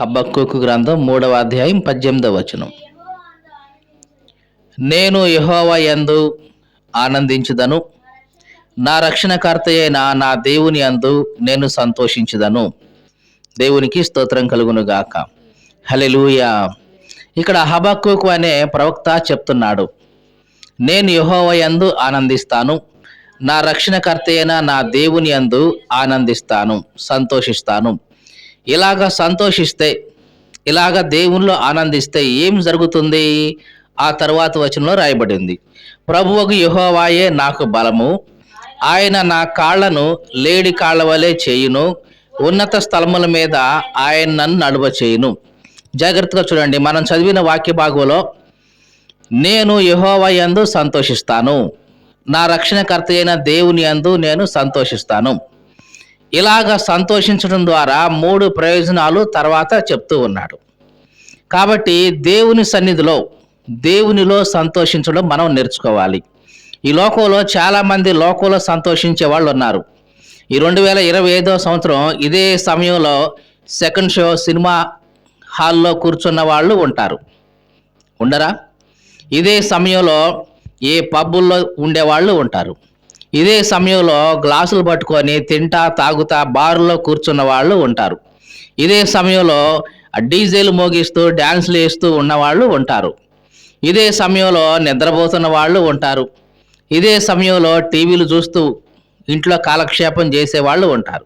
హబ్బక్కుకు గ్రంథం మూడవ అధ్యాయం పద్దెనిమిదవ వచనం. నేను యహోవా యందు ఆనందించుదను. నా రక్షణకర్త అయిన నా దేవుని యందు నేను సంతోషించుదను. దేవునికి స్తోత్రం కలుగును గాక ఇక్కడ హబక్కుకు అనే ప్రవక్త చెప్తున్నాడు. నేను యహోవ యందు ఆనందిస్తాను. నా రక్షణకర్త అయిన నా దేవుని యందు ఆనందిస్తాను సంతోషిస్తాను. ఇలాగ సంతోషిస్తే ఇలాగ దేవుణ్ణిలో ఆనందిస్తే ఏం జరుగుతుంది? ఆ తర్వాత వచనంలో రాయబడింది. ప్రభువుకు యుహోవాయే నాకు బలము. ఆయన నా కాళ్ళను లేడి కాళ్ళ వలె చేయును. ఉన్నత స్థలముల మీద ఆయన నన్ను నడువ చేయును. జాగ్రత్తగా చూడండి మనం చదివిన వాక్య భాగంలో నేను యెహోవా యందు సంతోషిస్తాను. నా రక్షణకర్త అయిన దేవుని యందు నేను సంతోషిస్తాను. ఇలాగ సంతోషించడం ద్వారా మూడు ప్రయోజనాలు తర్వాత చెప్తూ ఉన్నాడు. కాబట్టి దేవుని సన్నిధిలో దేవునిలో సంతోషించడం మనం నేర్చుకోవాలి. ఈ లోకంలో చాలామంది లోకంలో సంతోషించే వాళ్ళు ఉన్నారు. ఈ రెండు వేల ఇరవై ఐదో సంవత్సరం ఇదే సమయంలో సెకండ్ షో సినిమా హాల్లో కూర్చున్న వాళ్ళు ఉంటారు. ఉండరా? ఇదే సమయంలో ఏ పబ్బుల్లో ఉండేవాళ్ళు ఉంటారు. ఇదే సమయంలో గ్లాసులు పట్టుకొని తింటా తాగుతా బారులో కూర్చున్న వాళ్ళు ఉంటారు. ఇదే సమయంలో డీజేలు మోగిస్తూ డ్యాన్స్లు వేస్తూ ఉన్నవాళ్ళు ఉంటారు. ఇదే సమయంలో నిద్రపోతున్న వాళ్ళు ఉంటారు. ఇదే సమయంలో టీవీలు చూస్తూ ఇంట్లో కాలక్షేపం చేసేవాళ్ళు ఉంటారు.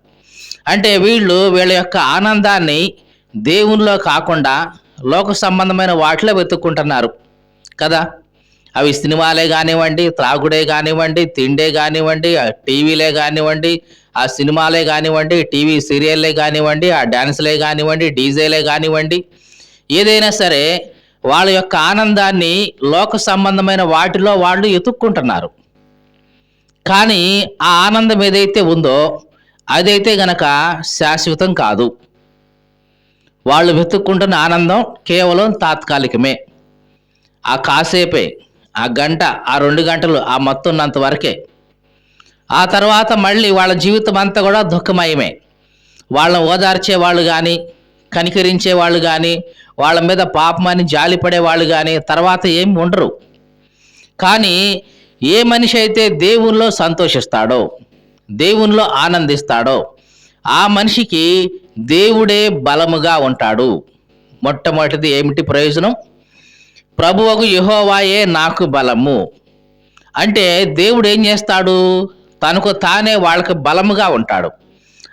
అంటే వీళ్ళు వీళ్ళ యొక్క ఆనందాన్ని దేవునిలో కాకుండా లోక సంబంధమైన వాటిలో వెతుక్కుంటున్నారు. కదా? అవి సినిమాలే కానివ్వండి త్రాగుడే కానివ్వండి తిండే కానివ్వండి టీవీలే కానివ్వండి ఆ సినిమాలే కానివ్వండి టీవీ సీరియల్లే కానివ్వండి ఆ డ్యాన్స్లే కానివ్వండి డీజేలే కానివ్వండి. ఏదైనా సరే వాళ్ళ యొక్క ఆనందాన్ని లోక సంబంధమైన వాటిలో వాళ్ళు ఎతుక్కుంటున్నారు. కానీ ఆ ఆనందం ఏదైతే ఉందో అదైతే గనక శాశ్వతం కాదు. వాళ్ళు వెతుక్కుంటున్న ఆనందం కేవలం తాత్కాలికమే. ఆ కాసేపే ఆ గంట ఆ రెండు గంటలు ఆ మొత్తం ఉన్నంత వరకే. ఆ తర్వాత మళ్ళీ వాళ్ళ జీవితం అంతా కూడా దుఃఖమయమే. వాళ్ళని ఓదార్చే వాళ్ళు కానీ కనికరించే వాళ్ళు కానీ వాళ్ళ మీద పాపమని జాలిపడే వాళ్ళు కానీ తర్వాత ఏమి ఉండరు. కానీ ఏ మనిషి అయితే దేవుల్లో సంతోషిస్తాడో దేవునిలో ఆనందిస్తాడో ఆ మనిషికి దేవుడే బలముగా ఉంటాడు. మొట్టమొదటిది ఏమిటి ప్రయోజనం? ప్రభువకు యహోవాయే నాకు బలము. అంటే దేవుడు ఏం చేస్తాడు? తనకు తానే వాళ్ళకి బలముగా ఉంటాడు.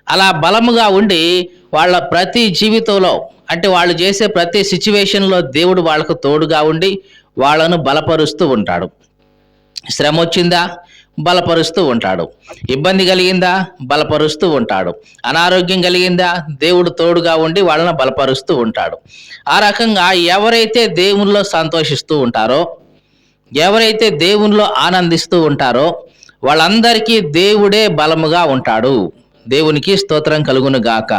అలా బలముగా ఉండి వాళ్ళ ప్రతి జీవితంలో అంటే వాళ్ళు చేసే ప్రతి సిచ్యువేషన్లో దేవుడు వాళ్ళకు తోడుగా ఉండి వాళ్ళను బలపరుస్తూ ఉంటాడు. శ్రమ వచ్చిందా? బలపరుస్తూ ఉంటాడు. ఇబ్బంది కలిగిందా? బలపరుస్తూ ఉంటాడు. అనారోగ్యం కలిగిందా? దేవుడు తోడుగా ఉండి వాళ్ళని బలపరుస్తూ ఉంటాడు. ఆ రకంగా ఎవరైతే దేవునిలో సంతోషిస్తూ ఉంటారో ఎవరైతే దేవునిలో ఆనందిస్తూ ఉంటారో వాళ్ళందరికీ దేవుడే బలముగా ఉంటాడు. దేవునికి స్తోత్రం కలుగును గాక.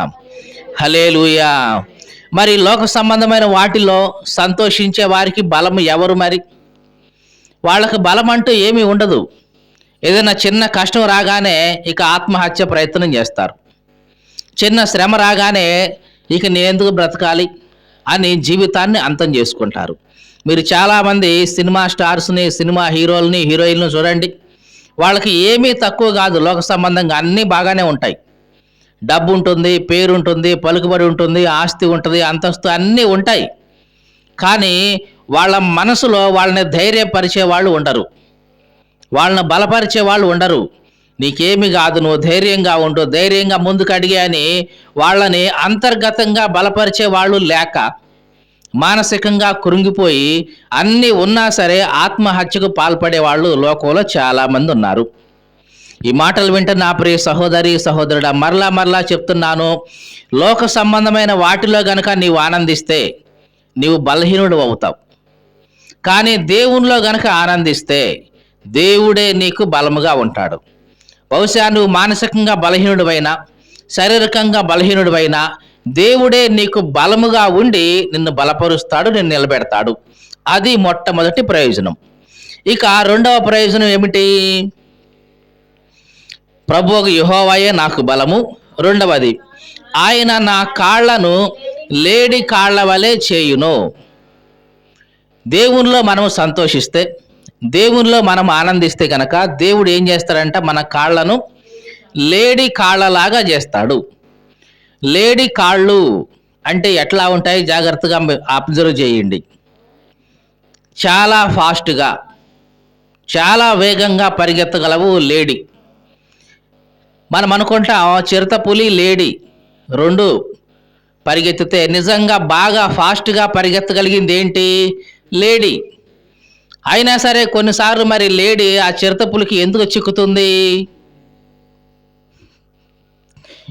హలేలుయా మరి లోక సంబంధమైన వాటిలో సంతోషించే వారికి బలము ఎవరు మరి? వాళ్ళకి బలం అంటూ ఏమీ ఉండదు. ఏదైనా చిన్న కష్టం రాగానే ఇక ఆత్మహత్య ప్రయత్నం చేస్తారు. చిన్న శ్రమ రాగానే ఇక నేనెందుకు బ్రతకాలి అని జీవితాన్ని అంతం చేసుకుంటారు. మీరు చాలామంది సినిమా స్టార్స్ని సినిమా హీరోల్ని హీరోయిన్లు చూడండి. వాళ్ళకి ఏమీ తక్కువ కాదు లోక సంబంధంగా అన్నీ బాగానే ఉంటాయి. డబ్బు ఉంటుంది పేరు ఉంటుంది పలుకుబడి ఉంటుంది ఆస్తి ఉంటుంది అంతస్తు అన్నీ ఉంటాయి. కానీ వాళ్ళ మనసులో వాళ్ళని ధైర్యపరిచే వాళ్ళు ఉండరు. వాళ్ళని బలపరిచే వాళ్ళు ఉండరు. నీకేమి కాదు నువ్వు ధైర్యంగా ఉండు ధైర్యంగా ముందుకు అడిగే అని వాళ్ళని అంతర్గతంగా బలపరిచే వాళ్ళు లేక మానసికంగా కృంగిపోయి అన్నీ ఉన్నా సరే ఆత్మహత్యకు పాల్పడే వాళ్ళు లోకంలో చాలామంది ఉన్నారు. ఈ మాటలు వింటే నా ప్రియ సహోదరి సహోదరుడా మరలా మరలా చెప్తున్నాను. లోక సంబంధమైన వాటిలో గనక నీవు ఆనందిస్తే నీవు బలహీనుడు అవుతావు. కానీ దేవునిలో గనక ఆనందిస్తే దేవుడే నీకు బలముగా ఉంటాడు. బహుశా నువ్వు మానసికంగా బలహీనుడివైనా శారీరకంగా బలహీనుడివైనా దేవుడే నీకు బలముగా ఉండి నిన్ను బలపరుస్తాడు నిన్ను నిలబెడతాడు. అది మొట్టమొదటి ప్రయోజనం. ఇక రెండవ ప్రయోజనం ఏమిటి? ప్రభు యుహోవాయే నాకు బలము. రెండవది ఆయన నా కాళ్ళను లేడి కాళ్ళ వలె చేయును. దేవునిలో మనం సంతోషిస్తే దేవునిలో మనం ఆనందిస్తే కనుక దేవుడు ఏం చేస్తాడంట మన కాళ్ళను లేడి కాళ్ళలాగా చేస్తాడు. లేడి కాళ్ళు అంటే ఎట్లా ఉంటాయి? జాగ్రత్తగా అబ్జర్వ్ చేయండి. చాలా ఫాస్ట్గా చాలా వేగంగా పరిగెత్తగలవు లేడి. మనం అనుకుంటాం చిరుత పులి లేడి. రెండు పరిగెత్తితే నిజంగా బాగా ఫాస్ట్గా పరిగెత్తగలిగింది ఏంటి? లేడీ. అయినా సరే కొన్నిసార్లు మరి లేడీ ఆ చిరుతపులికి ఎందుకు చిక్కుతుంది?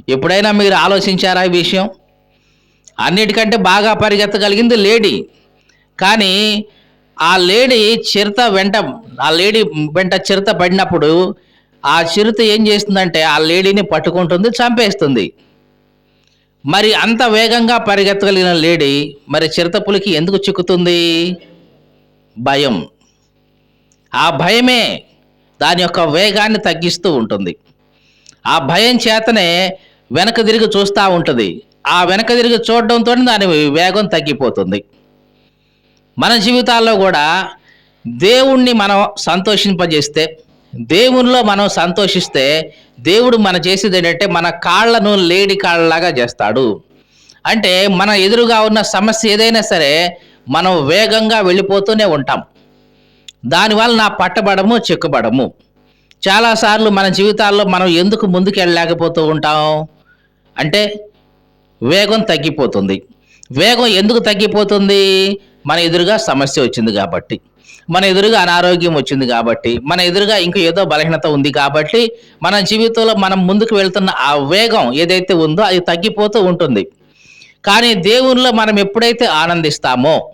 ఎప్పుడైనా మీరు ఆలోచించారా ఈ విషయం? అన్నిటికంటే బాగా పరిగెత్తగలిగింది లేడీ. కానీ ఆ లేడీ చిరుత వెంట ఆ లేడీ వెంట చిరుత పడినప్పుడు ఆ చిరుత ఏం చేస్తుందంటే ఆ లేడీని పట్టుకుంటుంది చంపేస్తుంది. మరి అంత వేగంగా పరిగెత్తగలిగిన లేడీ మరి చిరుత పులికి ఎందుకు చిక్కుతుంది? భయం. ఆ భయమే దాని యొక్క వేగాన్ని తగ్గిస్తూ ఉంటుంది. ఆ భయం చేతనే వెనక తిరిగి చూస్తూ ఉంటుంది. ఆ వెనక తిరిగి చూడడంతో దాని వేగం తగ్గిపోతుంది. మన జీవితాల్లో కూడా దేవుణ్ణి మనం సంతోషింపజేస్తే దేవునిలో మనం సంతోషిస్తే దేవుడు మన చేసేది ఏంటంటే మన కాళ్ళను లేడి కాళ్ళలాగా చేస్తాడు. అంటే మన ఎదురుగా ఉన్న సమస్య ఏదైనా సరే మనం వేగంగా వెళ్ళిపోతూనే ఉంటాం. దానివల్ల నా పట్టబడము చిక్కుబడము. చాలాసార్లు మన జీవితాల్లో మనం ఎందుకు ముందుకు వెళ్ళలేకపోతూ ఉంటాం? అంటే వేగం తగ్గిపోతుంది. వేగం ఎందుకు తగ్గిపోతుంది? మన ఎదురుగా సమస్య వచ్చింది కాబట్టి. మన ఎదురుగా అనారోగ్యం వచ్చింది కాబట్టి. మన ఎదురుగా ఇంకా ఏదో బలహీనత ఉంది కాబట్టి మన జీవితంలో మనం ముందుకు వెళ్తున్న ఆ వేగం ఏదైతే ఉందో అది తగ్గిపోతూ ఉంటుంది. కానీ దేవునిలో మనం ఎప్పుడైతే ఆనందిస్తామో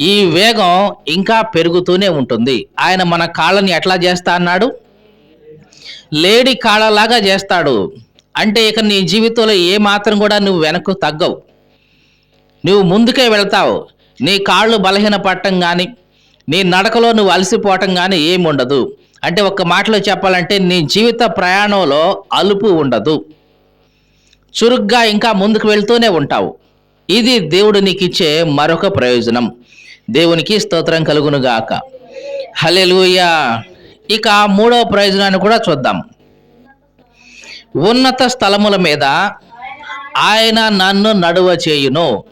ఈ వేగం ఇంకా పెరుగుతూనే ఉంటుంది. ఆయన మన కాళ్ళని ఎట్లా చేస్తా అన్నాడు? లేడి కాళ్ళలాగా చేస్తాడు. అంటే ఇక నీ జీవితంలో ఏ మాత్రం కూడా నువ్వు వెనక్కు తగ్గవు. నువ్వు ముందుకే వెళ్తావు. నీ కాళ్ళు బలహీన పట్టం కానీ నీ నడకలో నువ్వు అలసిపోవటం కానీ ఏమి ఉండదు. అంటే ఒక్క మాటలో చెప్పాలంటే నీ జీవిత ప్రయాణంలో అలుపు ఉండదు. చురుగ్గా ఇంకా ముందుకు వెళ్తూనే ఉంటావు. ఇది దేవుడు నీకు ఇచ్చే మరొక ప్రయోజనం. దేవునికి స్తోత్రం కలుగును గాక హలెలూయా ఇక మూడవ ప్రయోజనాన్ని కూడా చూద్దాం. ఉన్నత స్థలముల మీద ఆయన నన్ను నడువ చేయును.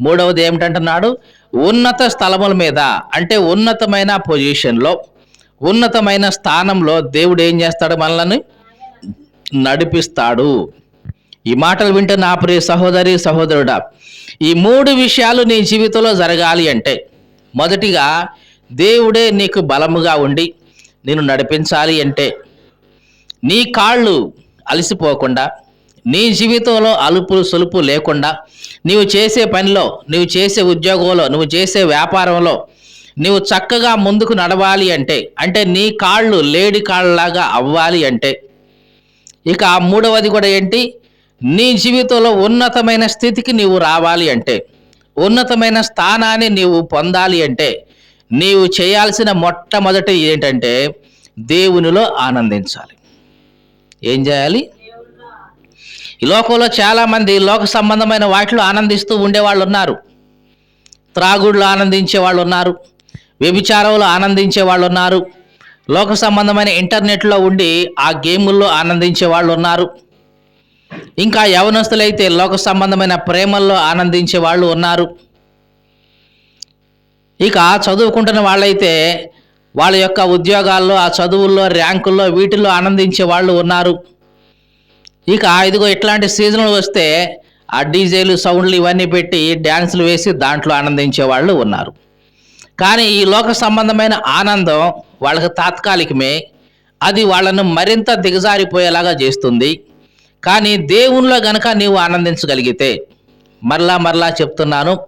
మూడవది ఏమిటంటున్నాడు? ఉన్నత స్థలముల మీద అంటే ఉన్నతమైన పొజిషన్లో ఉన్నతమైన స్థానంలో దేవుడు ఏం చేస్తాడు మనల్ని నడిపిస్తాడు. ఈ మాటలు వింటే నా ప్రియ సహోదరి సహోదరుడా ఈ మూడు విషయాలు నీ జీవితంలో జరగాలి అంటే మొదటిగా దేవుడే నీకు బలముగా ఉండి నేను నడిపించాలి అంటే నీ కాళ్ళు అలసిపోకుండా నీ జీవితంలో అలుపు సొలుపు లేకుండా నీవు చేసే పనిలో నువ్వు చేసే ఉద్యోగంలో నువ్వు చేసే వ్యాపారంలో నువ్వు చక్కగా ముందుకు నడవాలి అంటే అంటే నీ కాళ్ళు లేడి కాళ్ళలాగా అవ్వాలి అంటే ఇక ఆ మూడవది కూడా ఏంటి? నీ జీవితంలో ఉన్నతమైన స్థితికి నీవు రావాలి అంటే ఉన్నతమైన స్థానాన్ని నీవు పొందాలి అంటే నీవు చేయాల్సిన మొట్టమొదటి ఏంటంటే దేవునిలో ఆనందించాలి. ఏం చేయాలి? ఈ లోకంలో చాలామంది లోక సంబంధమైన వాటిలో ఆనందిస్తూ ఉండేవాళ్ళు ఉన్నారు. త్రాగుడులో ఆనందించే వాళ్ళు ఉన్నారు. వ్యభిచారంలో ఆనందించే వాళ్ళు ఉన్నారు. లోక సంబంధమైన ఇంటర్నెట్లో ఉండి ఆ గేముల్లో ఆనందించే వాళ్ళు ఉన్నారు. ఇంకా యవనస్తులైతే లోక సంబంధమైన ప్రేమల్లో ఆనందించే వాళ్ళు ఉన్నారు. ఇక చదువుకుంటున్న వాళ్ళైతే వాళ్ళ యొక్క ఉద్యోగాల్లో ఆ చదువుల్లో ర్యాంకుల్లో వీటిల్లో ఆనందించే వాళ్ళు ఉన్నారు. ఇక ఇదిగో ఇట్లాంటి సీజన్లు వస్తే ఆ డీజేలు సౌండ్లు ఇవన్నీ పెట్టి డ్యాన్సులు వేసి దాంట్లో ఆనందించే వాళ్ళు ఉన్నారు. కానీ ఈ లోక సంబంధమైన ఆనందం వాళ్ళకి తాత్కాలికమే. అది వాళ్ళను మరింత దిగజారిపోయేలాగా చేస్తుంది. కానీ దేవునిలో గనక నీవు ఆనందించగలిగితే మరలా మరలా చెప్తున్నాను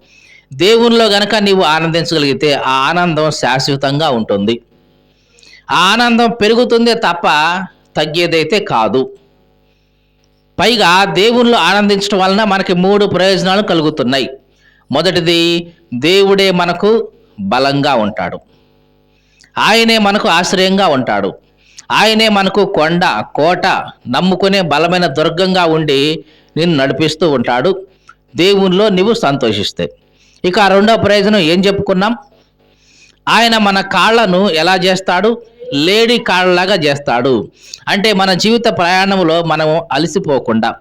దేవునిలో గనక నీవు ఆనందించగలిగితే ఆ ఆనందం శాశ్వతంగా ఉంటుంది. ఆ ఆనందం పెరుగుతుందే తప్ప తగ్గేదైతే కాదు. పైగా దేవుళ్ళు ఆనందించడం వలన మనకి మూడు ప్రయోజనాలు కలుగుతున్నాయి. మొదటిది దేవుడే మనకు బలంగా ఉంటాడు. ఆయనే మనకు ఆశ్రయంగా ఉంటాడు. ఆయనే మనకు కొండ కోట నమ్ముకునే బలమైన దుర్గంగా ఉండి నిన్ను నడిపిస్తూ ఉంటాడు. దేవునిలో నువ్వు సంతోషిస్తే. ఇక రెండో ప్రయోజనం ఏం చెప్పుకున్నాం? ఆయన మన కాళ్ళను ఎలా చేస్తాడు? లేడీ కాళ్ళలాగా చేస్తాడు. అంటే మన జీవిత ప్రయాణంలో మనం అలసిపోకుండా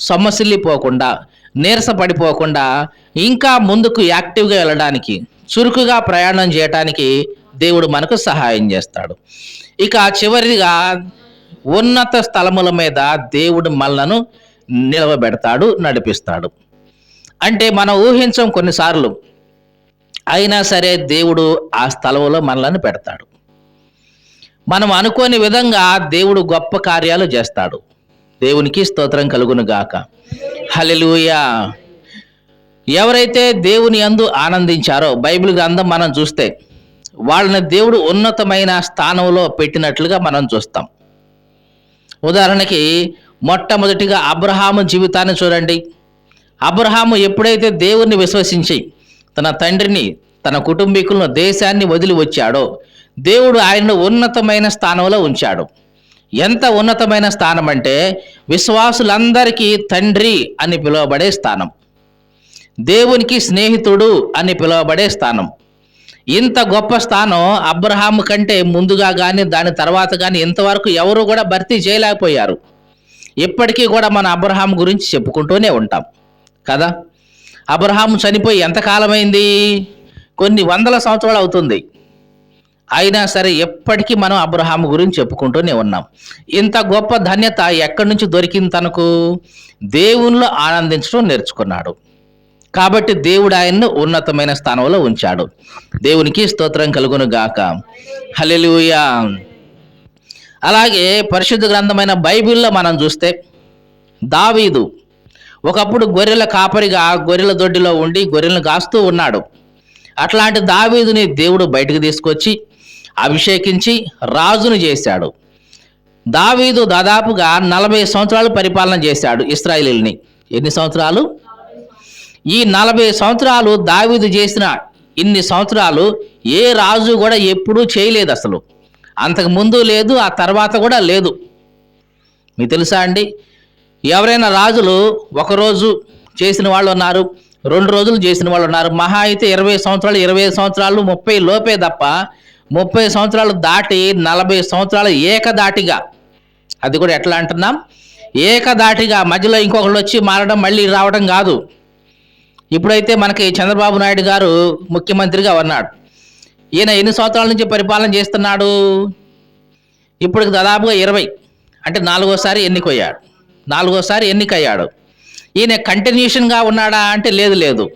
సొమ్మసిల్లిపోకుండా నీరసపడిపోకుండా ఇంకా ముందుకు యాక్టివ్గా వెళ్ళడానికి చురుకుగా ప్రయాణం చేయడానికి దేవుడు మనకు సహాయం చేస్తాడు. ఇక చివరిగా ఉన్నత స్థలముల మీద దేవుడు మనలను నిలవబెడతాడు నడిపిస్తాడు. అంటే మనం ఊహించం కొన్నిసార్లు అయినా సరే దేవుడు ఆ స్థలంలో మనలను పెడతాడు. మనం అనుకోని విధంగా దేవుడు గొప్ప కార్యాలు చేస్తాడు. దేవునికి స్తోత్రం కలుగును గాక. హల్లెలూయా! ఎవరైతే దేవుని అందు ఆనందించారో బైబిల్ గ్రంథం మనం చూస్తే వాళ్ళని దేవుడు ఉన్నతమైన స్థానంలో పెట్టినట్లుగా మనం చూస్తాం. ఉదాహరణకి మొట్టమొదటిగా అబ్రహాము జీవితాన్ని చూడండి. అబ్రహాము ఎప్పుడైతే దేవుణ్ణి విశ్వసించి తన తండ్రిని తన కుటుంబీకులను దేశాన్ని వదిలి వచ్చాడో దేవుడు ఆయనను ఉన్నతమైన స్థానంలో ఉంచాడు. ఎంత ఉన్నతమైన స్థానం అంటే విశ్వాసులందరికీ తండ్రి అని పిలువబడే స్థానం. దేవునికి స్నేహితుడు అని పిలువబడే స్థానం. ఇంత గొప్ప స్థానం అబ్రహాము కంటే ముందుగా కానీ దాని తర్వాత కానీ ఇంతవరకు ఎవరు కూడా భర్తీ చేయలేకపోయారు. ఇప్పటికీ కూడా మన అబ్రహాం గురించి చెప్పుకుంటూనే ఉంటాం. కదా? అబ్రహాం చనిపోయి ఎంతకాలమైంది కొన్ని వందల సంవత్సరాలు అవుతుంది. అయినా సరే ఎప్పటికీ మనం అబ్రహాం గురించి చెప్పుకుంటూనే ఉన్నాం. ఇంత గొప్ప ధన్యత ఎక్కడి నుంచి దొరికింది తనకు? దేవునిలో ఆనందించడం నేర్చుకున్నాడు. కాబట్టి దేవుడు ఆయన్ను ఉన్నతమైన స్థానంలో ఉంచాడు. దేవునికి స్తోత్రం కలుగును గాక. హలెలుయా అలాగే పరిశుద్ధ గ్రంథమైన బైబిల్లో మనం చూస్తే దావీదు ఒకప్పుడు గొర్రెల కాపరిగా గొర్రెల దొడ్డిలో ఉండి గొర్రెలను కాస్తూ ఉన్నాడు. అట్లాంటి దావీదుని దేవుడు బయటకు తీసుకొచ్చి అభిషేకించి రాజును చేశాడు. దావీదు దాదాపుగా నలభై సంవత్సరాలు పరిపాలన చేశాడు ఇస్రాయిల్ని ఎన్ని సంవత్సరాలు? ఈ నలభై సంవత్సరాలు దావీదు చేసిన ఇన్ని సంవత్సరాలు ఏ రాజు కూడా ఎప్పుడూ చేయలేదు అసలు. అంతకు ముందు లేదు ఆ తర్వాత కూడా లేదు. మీకు తెలుసా అండి? ఎవరైనా రాజులు ఒకరోజు చేసిన వాళ్ళు ఉన్నారు రెండు రోజులు చేసిన వాళ్ళు ఉన్నారు. మహా అయితే ఇరవై సంవత్సరాలు ఇరవై సంవత్సరాలు ముప్పై లోపే తప్ప ముప్పై సంవత్సరాలు దాటి నలభై సంవత్సరాలు ఏకదాటిగా. అది కూడా ఎట్లా అంటున్నాం? ఏకదాటిగా మధ్యలో ఇంకొకళ్ళు వచ్చి మారడం మళ్ళీ రావడం కాదు. ఇప్పుడైతే మనకి చంద్రబాబు నాయుడు గారు ముఖ్యమంత్రిగా ఉన్నాడు. ఈయన ఎన్ని సంవత్సరాల నుంచి పరిపాలన చేస్తున్నాడు? ఇప్పటికి దాదాపుగా ఇరవై. అంటే నాలుగోసారి ఎన్నికయ్యాడు. నాలుగోసారి ఎన్నికయ్యాడు. ఈయన కంటిన్యూషన్గా ఉన్నాడా అంటే లేదు లేదు.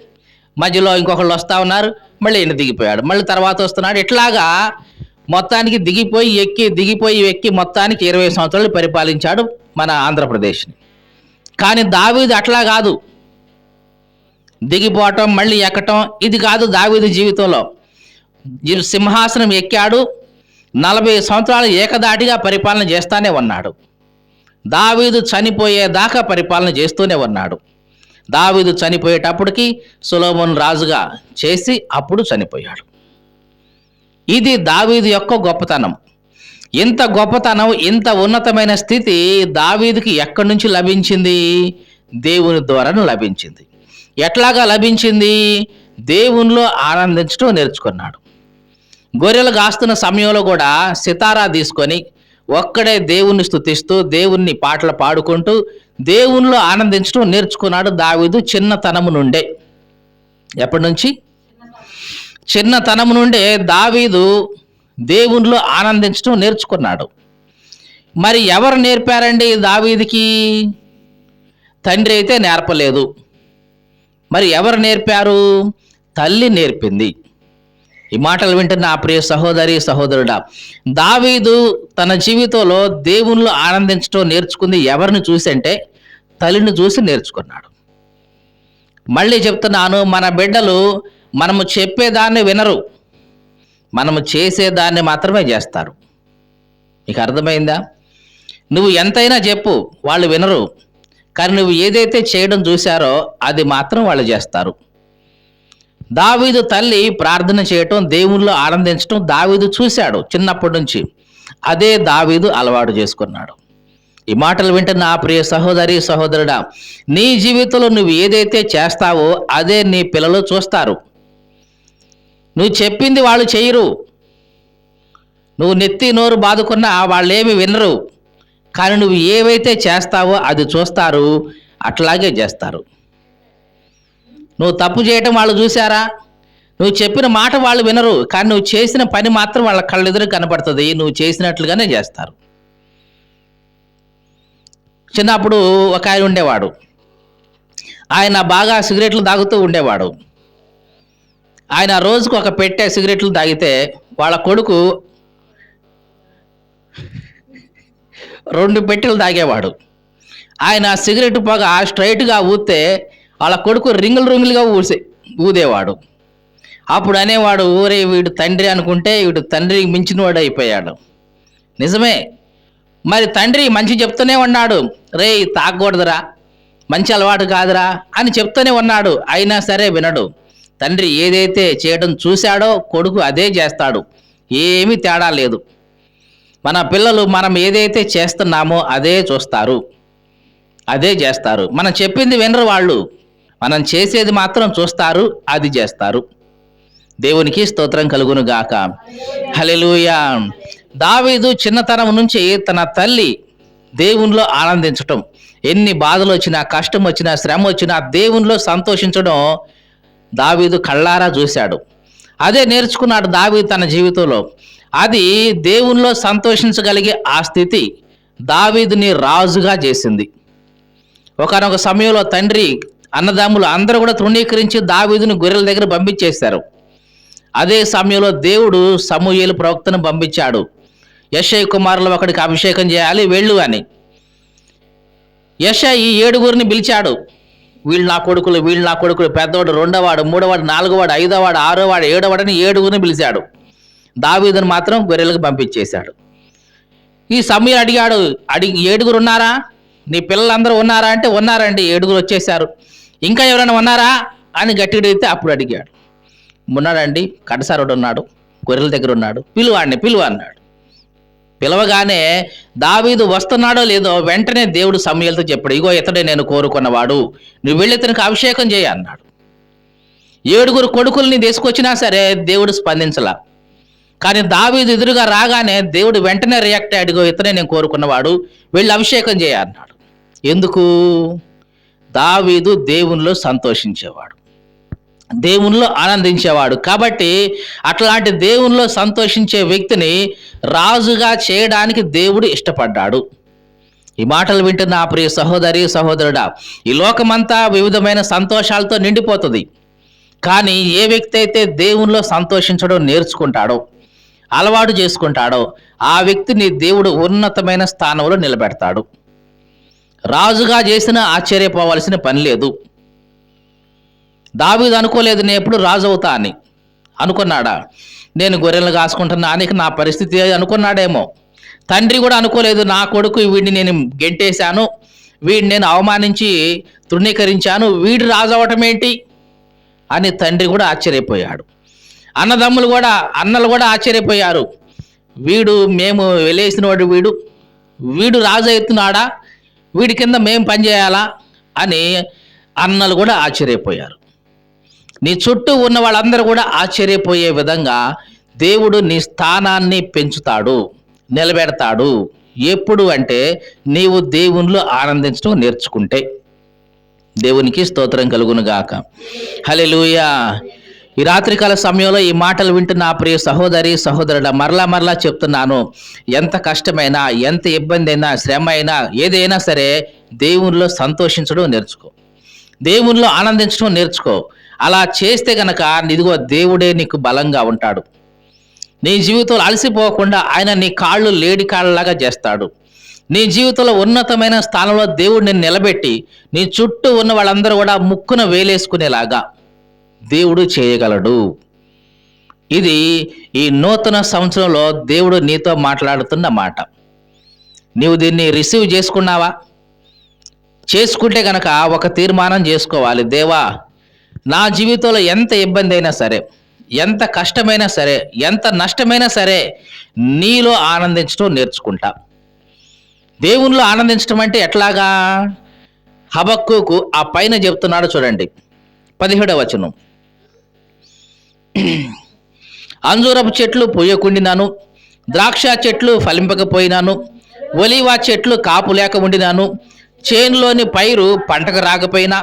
మధ్యలో ఇంకొకళ్ళు వస్తూ ఉన్నారు. మళ్ళీ ఈయన దిగిపోయాడు. మళ్ళీ తర్వాత వస్తున్నాడు. ఇట్లాగా మొత్తానికి దిగిపోయి ఎక్కి దిగిపోయి ఎక్కి మొత్తానికి ఇరవై సంవత్సరాలు పరిపాలించాడు మన ఆంధ్రప్రదేశ్ని. కానీ దావీది అట్లా కాదు. దిగిపోవటం మళ్ళీ ఎక్కటం ఇది కాదు దావీదు జీవితంలో. సింహాసనం ఎక్కాడు నలభై సంవత్సరాలు ఏకదాటిగా పరిపాలన చేస్తానే ఉన్నాడు. దావీదు చనిపోయేదాకా పరిపాలన చేస్తూనే ఉన్నాడు. దావీదు చనిపోయేటప్పటికి సులోమన్ రాజుగా చేసి అప్పుడు చనిపోయాడు. ఇది దావీదు యొక్క గొప్పతనం. ఇంత గొప్పతనం ఇంత ఉన్నతమైన స్థితి దావీదుకి ఎక్కడి నుంచి లభించింది? దేవుని ద్వారాను లభించింది. ఎట్లాగా లభించింది? దేవునిలో ఆనందించడం నేర్చుకున్నాడు. గొర్రెలు కాస్తున్న సమయంలో కూడా సితారా తీసుకొని ఒక్కడే దేవుణ్ణి స్థుతిస్తూ దేవుణ్ణి పాటలు పాడుకుంటూ దేవునిలో ఆనందించడం నేర్చుకున్నాడు దావీదు చిన్నతనము నుండే. ఎప్పటి నుంచి? చిన్నతనము నుండే దావీదు దేవునిలో ఆనందించడం నేర్చుకున్నాడు. మరి ఎవరు నేర్పారండి దావీదికి? తండ్రి అయితే నేర్పలేదు. మరి ఎవరు నేర్పారు? తల్లి నేర్పింది. ఈ మాటలు వింటున్న ఆ ప్రియ సహోదరి సహోదరుడా దావీదు తన జీవితంలో దేవుళ్ళు ఆనందించడం నేర్చుకుంది ఎవరిని చూసి అంటే తల్లిని చూసి నేర్చుకున్నాడు. మళ్ళీ చెప్తున్నాను మన బిడ్డలు మనము చెప్పేదాన్ని వినరు. మనము చేసేదాన్ని మాత్రమే చేస్తారు. నీకు అర్థమైందా? నువ్వు ఎంతైనా చెప్పు వాళ్ళు వినరు. కానీ నువ్వు ఏదైతే చేయడం చూశారో అది మాత్రం వాళ్ళు చేస్తారు. దావీదు తల్లి ప్రార్థన చేయటం దేవుళ్ళు ఆనందించటం దావీదు చూశాడు చిన్నప్పటి నుంచి. అదే దావీదు అలవాటు చేసుకున్నాడు. ఈ మాటలు వింటున్న నా ప్రియ సహోదరి సహోదరుడా నీ జీవితంలో నువ్వు ఏదైతే చేస్తావో అదే నీ పిల్లలు చూస్తారు. నువ్వు చెప్పింది వాళ్ళు చేయరు. నువ్వు నెత్తి నోరు బాదుకున్నా వాళ్ళేమి వినరు. కానీ నువ్వు ఏవైతే చేస్తావో అది చూస్తారు అట్లాగే చేస్తారు. నువ్వు తప్పు చేయటం వాళ్ళు చూసారా నువ్వు చెప్పిన మాట వాళ్ళు వినరు కానీ నువ్వు చేసిన పని మాత్రం వాళ్ళ కళ్ళెదురు కనపడుతుంది నువ్వు చేసినట్లుగానే చేస్తారు. చిన్నప్పుడు ఒక ఆయన ఉండేవాడు. ఆయన బాగా సిగరెట్లు తాగుతూ ఉండేవాడు. ఆయన రోజుకు ఒక పెట్టే సిగరెట్లు తాగితే వాళ్ళ కొడుకు రెండు పెట్టెలు తాగేవాడు. ఆయన సిగరెట్ పొగ స్ట్రైట్గా ఊతే వాళ్ళ కొడుకు రింగులు రింగులుగా ఊసే ఊదేవాడు. అప్పుడు అనేవాడు ఊరే వీడు తండ్రి అనుకుంటే వీడు తండ్రికి మించినవాడు అయిపోయాడు. నిజమే. మరి తండ్రి మంచి చెప్తూనే ఉన్నాడు. రే తాగకూడదురా. మంచి అలవాటు కాదురా. అని చెప్తూనే ఉన్నాడు. అయినా సరే వినడు. తండ్రి ఏదైతే చేయడం చూశాడో కొడుకు అదే చేస్తాడు. ఏమీ తేడా లేదు. మన పిల్లలు మనం ఏదైతే చేస్తున్నామో అదే చూస్తారు. అదే చేస్తారు. మనం చెప్పింది వినరు వాళ్ళు. మనం చేసేది మాత్రం చూస్తారు అది చేస్తారు. దేవునికి స్తోత్రం కలుగును గాక. హల్లెలూయా. దావీదు చిన్నతనం నుంచి తన తల్లి దేవునిలో ఆనందించటం. ఎన్ని బాధలు వచ్చినా కష్టం వచ్చినా శ్రమ వచ్చినా దేవునిలో సంతోషించడం దావీదు కళ్ళారా చూశాడు. అదే నేర్చుకున్నాడు దావీదు తన జీవితంలో. అది దేవునిలో సంతోషించగలిగే ఆ స్థితి దావీదుని రాజుగా చేసింది. ఒకనొక సమయంలో తండ్రి అన్నదమ్ములు అందరూ కూడా తృణీకరించి దావీదుని గొర్రెల దగ్గర పంపించేశారు. అదే సమయంలో దేవుడు సమూహేలు ప్రవక్తను పంపించాడు. యశయ్ కుమారులు ఒకడికి అభిషేకం చేయాలి వెళ్ళు అని. యశ ఈ ఏడుగురిని పిలిచాడు. వీళ్ళు నా కొడుకులు వీళ్ళు నా కొడుకులు పెద్దవాడు రెండోవాడు మూడోవాడు నాలుగోవాడు ఐదోవాడు ఆరోవాడు ఏడోవాడని ఏడుగురిని పిలిచాడు. దావీదును మాత్రం గొర్రెలకు పంపించేశాడు. ఈ సమయం అడిగాడు అడిగి ఏడుగురు ఉన్నారా? నీ పిల్లలందరూ ఉన్నారా అంటే ఉన్నారండి ఏడుగురు వచ్చేసారు ఇంకా ఎవరైనా ఉన్నారా? అని గట్టిగా అడిగితే అప్పుడు అడిగాడు. ఉన్నాడండి కడసారుడు ఉన్నాడు గొర్రెల దగ్గర ఉన్నాడు పిలువాడిని పిలువ అన్నాడు పిలవగానే దావీదు వస్తున్నాడో లేదో వెంటనే దేవుడు సమయాలతో చెప్పాడు ఇగో ఇతడే నేను కోరుకున్నవాడు నువ్వు వెళ్ళి ఇతనికి అభిషేకం చేయ అన్నాడు. ఏడుగురు కొడుకుల్ని తీసుకొచ్చినా సరే దేవుడు స్పందించలా. కానీ దావీదు ఎదురుగా రాగానే దేవుడు వెంటనే రియాక్ట్ అయ్యాడు ఇతనే నేను కోరుకున్నవాడు వెళ్ళి అభిషేకం చేయ అన్నాడు. ఎందుకు? దావీదు దేవునిలో సంతోషించేవాడు. దేవునిలో ఆనందించేవాడు. కాబట్టి అట్లాంటి దేవునిలో సంతోషించే వ్యక్తిని రాజుగా చేయడానికి దేవుడు ఇష్టపడ్డాడు. ఈ మాటలు వింటున్న ఆ ప్రియ సహోదరి సహోదరుడా ఈ లోకమంతా వివిధమైన సంతోషాలతో నిండిపోతుంది. కానీ ఏ వ్యక్తి అయితే దేవునిలో సంతోషించడం నేర్చుకుంటాడో అలవాటు చేసుకుంటాడో ఆ వ్యక్తిని దేవుడు ఉన్నతమైన స్థానంలో నిలబెడతాడు. రాజుగా చేసిన ఆశ్చర్యపోవాల్సిన పని లేదు. దావీదు అనుకోలేదు నేను ఎప్పుడు రాజు అవుతా అని. అనుకున్నాడా? నేను గొర్రెలు కాసుకుంటున్నా అని. నా పరిస్థితి అనుకున్నాడేమో. తండ్రి కూడా అనుకోలేదు నా కొడుకు వీడిని నేను గెంటేశాను. వీడిని నేను అవమానించి తృణీకరించాను. వీడు రాజు అవటం ఏంటి అని తండ్రి కూడా ఆశ్చర్యపోయాడు. అన్నదమ్ములు కూడా అన్నలు కూడా ఆశ్చర్యపోయారు. వీడు మేము వెళ్ళేసినవాడు వీడు. వీడు రాజు అవుతున్నాడా? వీడి కింద మేము పనిచేయాలా అని అన్నలు కూడా ఆశ్చర్యపోయారు. నీ చుట్టూ ఉన్న వాళ్ళందరూ కూడా ఆశ్చర్యపోయే విధంగా దేవుడు నీ స్థానాన్ని పెంచుతాడు నిలబెడతాడు. ఎప్పుడు అంటే నీవు దేవునిలో ఆనందించడం నేర్చుకుంటే. దేవునికి స్తోత్రం కలుగునుగాక. హలే లూయా ఈ రాత్రికాల సమయంలో ఈ మాటలు వింటున్న ఆ ప్రియ సహోదరి సహోదరుడ మరలా మరలా చెప్తున్నాను. ఎంత కష్టమైనా ఎంత ఇబ్బంది అయినా శ్రమ అయినా ఏదైనా సరే దేవునిలో సంతోషించడం నేర్చుకో. దేవునిలో ఆనందించడం నేర్చుకో. అలా చేస్తే గనక ఇదిగో దేవుడే నీకు బలంగా ఉంటాడు. నీ జీవితంలో అలసిపోకుండా ఆయన నీ కాళ్ళు లేడి కాళ్ళలాగా చేస్తాడు. నీ జీవితంలో ఉన్నతమైన స్థానంలో దేవుడు నిలబెట్టి నీ చుట్టూ ఉన్న వాళ్ళందరూ కూడా ముక్కున వేలేసుకునేలాగా దేవుడు చేయగలడు. ఇది ఈ నూతన సంవత్సరంలో దేవుడు నీతో మాట్లాడుతున్న మాట. నీవు దీన్ని రిసీవ్ చేసుకున్నావా? చేసుకుంటే గనక ఒక తీర్మానం చేసుకోవాలి. దేవా నా జీవితంలో ఎంత ఇబ్బంది అయినా సరే ఎంత కష్టమైనా సరే ఎంత నష్టమైనా సరే నీలో ఆనందించడం నేర్చుకుంటా. దేవునిలో ఆనందించడం అంటే ఎట్లాగా? హబక్కుకు ఆ పైన చెప్తున్నాడు చూడండి. పదిహేడవ వచనం. అంజూరపు చెట్లు పొయ్యకుండినాను ద్రాక్ష చెట్లు ఫలింపకపోయినాను ఒలివా చెట్లు కాపు లేక ఉండినాను చేనులోని పైరు పంటకు రాకపోయినా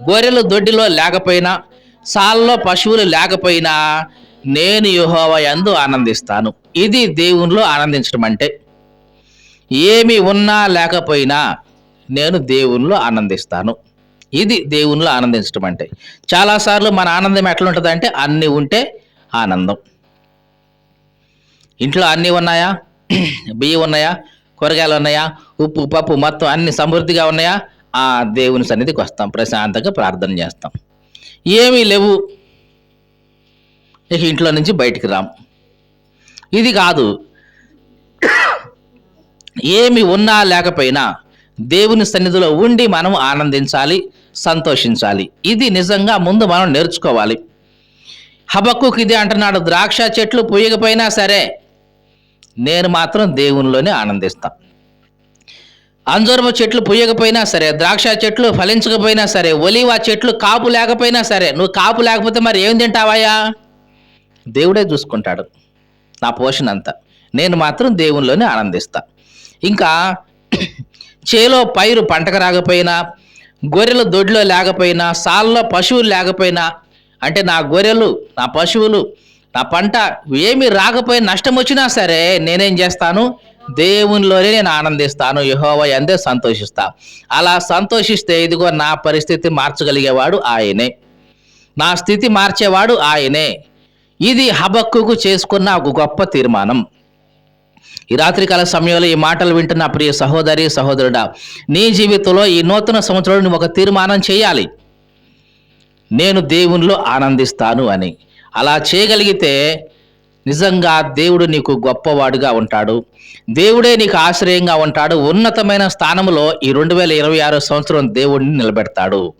గొర్రెలు దొడ్డిలో లేకపోయినా సాల్లో పశువులు లేకపోయినా నేను యుహోవ యందు ఆనందిస్తాను. ఇది దేవునిలో ఆనందించడం అంటే ఏమి ఉన్నా లేకపోయినా నేను దేవునిలో ఆనందిస్తాను. ఇది దేవునిలో ఆనందించడం అంటే. చాలాసార్లు మన ఆనందం ఎట్లా ఉంటుంది అంటే అన్నీ ఉంటే ఆనందం. ఇంట్లో అన్నీ ఉన్నాయా? బియ్యం ఉన్నాయా? కూరగాయలు ఉన్నాయా? ఉప్పు పప్పు మొత్తం అన్ని సమృద్ధిగా ఉన్నాయా? ఆ దేవుని సన్నిధికి వస్తాం ప్రశాంతంగా ప్రార్థన చేస్తాం. ఏమీ లేవు. ఇక ఇంట్లో నుంచి బయటికి రాం. ఇది కాదు. ఏమి ఉన్నా లేకపోయినా దేవుని సన్నిధిలో ఉండి మనం ఆనందించాలి. సంతోషించాలి. ఇది నిజంగా ముందు మనం నేర్చుకోవాలి. హబక్కుకి ఇది అంటున్నాడు ద్రాక్ష చెట్లు పూయకపోయినా సరే నేను మాత్రం దేవునిలోనే ఆనందిస్తాను. అంజూరపు చెట్లు పూయకపోయినా సరే ద్రాక్ష చెట్లు ఫలించకపోయినా సరే ఒలివా చెట్లు కాపు లేకపోయినా సరే నువ్వు కాపు లేకపోతే మరి ఏం తింటావాయా దేవుడే చూసుకుంటాడు నా పోషణ అంతా నేను మాత్రం దేవునిలోనే ఆనందిస్తా ఇంకా చేలో పైరు పంటకు రాకపోయినా గొర్రెలు దొడ్లో లేకపోయినా సాల్లో పశువులు లేకపోయినా అంటే నా గొర్రెలు నా పశువులు నా పంట ఏమి రాకపోయినా నష్టం వచ్చినా సరే నేనేం చేస్తాను? దేవునిలోనే నేను ఆనందిస్తాను. యహోవ అందే సంతోషిస్తా. అలా సంతోషిస్తే ఇదిగో నా పరిస్థితి మార్చగలిగేవాడు ఆయనే. నా స్థితి మార్చేవాడు ఆయనే. ఇది హబక్కుకు చేసుకున్న ఒక గొప్ప తీర్మానం. ఈ రాత్రికాల సమయంలో ఈ మాటలు వింటున్న ప్రియ సహోదరి సహోదరుడా నీ జీవితంలో ఈ నూతన సంవత్సరంలో నువ్వు ఒక తీర్మానం చేయాలి. నేను దేవునిలో ఆనందిస్తాను అని. అలా చేయగలిగితే నిజంగా దేవుడు నీకు గొప్పవాడుగా ఉంటాడు. దేవుడే నీకు ఆశ్రయంగా ఉంటాడు. ఉన్నతమైన స్థానంలో ఈ రెండు వేల ఇరవై ఆరో సంవత్సరం దేవుడిని నిలబెడతాడు.